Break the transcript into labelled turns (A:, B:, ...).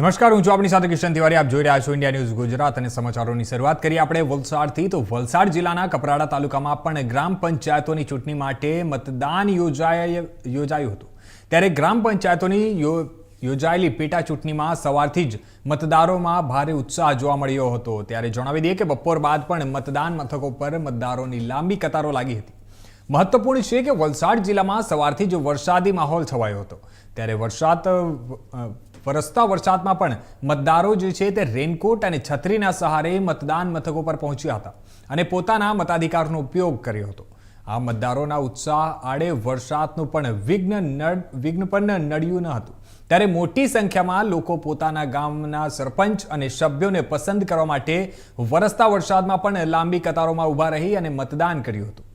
A: નમસ્કાર, હું છું આપણી સાથે કિશન તિવારી. આપ જોઈ રહ્યા છો ઇન્ડિયા ન્યૂઝ ગુજરાત અને સમાચારોની શરૂઆત કરીએ આપણે વલસાડથી. તો વલસાડ જિલ્લાના કપરાડા તાલુકામાં પણ ગ્રામ પંચાયતોની ચૂંટણી માટે મતદાન યોજાય, યોજાયું હતું. ત્યારે ગ્રામ પંચાયતોની યોજાયેલી પેટા ચૂંટણીમાં સવારથી જ મતદારોમાં ભારે ઉત્સાહ જોવા મળ્યો હતો. ત્યારે જણાવી દઈએ કે બપોર બાદ પણ મતદાન મથકો પર મતદારોની લાંબી કતારો લાગી હતી. મહત્વપૂર્ણ છે કે વલસાડ જિલ્લામાં સવારથી જ વરસાદી માહોલ છવાયો હતો. ત્યારે વરસાદ વરસતા વરસાદમાં પણ મતદારો જે છે તે રેનકોટ અને છત્રીના સહારે મતદાન મથકો પર પહોંચ્યા હતા અને પોતાના મતાધિકારનો ઉપયોગ કર્યો હતો. આ મતદારોના ઉત્સાહ આડે વરસાદનું પણ વિઘ્ન નડ, વિઘ્ન પણ નડ્યું ન હતું. ત્યારે મોટી સંખ્યામાં લોકો પોતાના ગામના સરપંચ અને સભ્યોને પસંદ કરવા માટે વરસતા વરસાદમાં પણ લાંબી કતારોમાં ઊભા રહી અને મતદાન કર્યું હતું.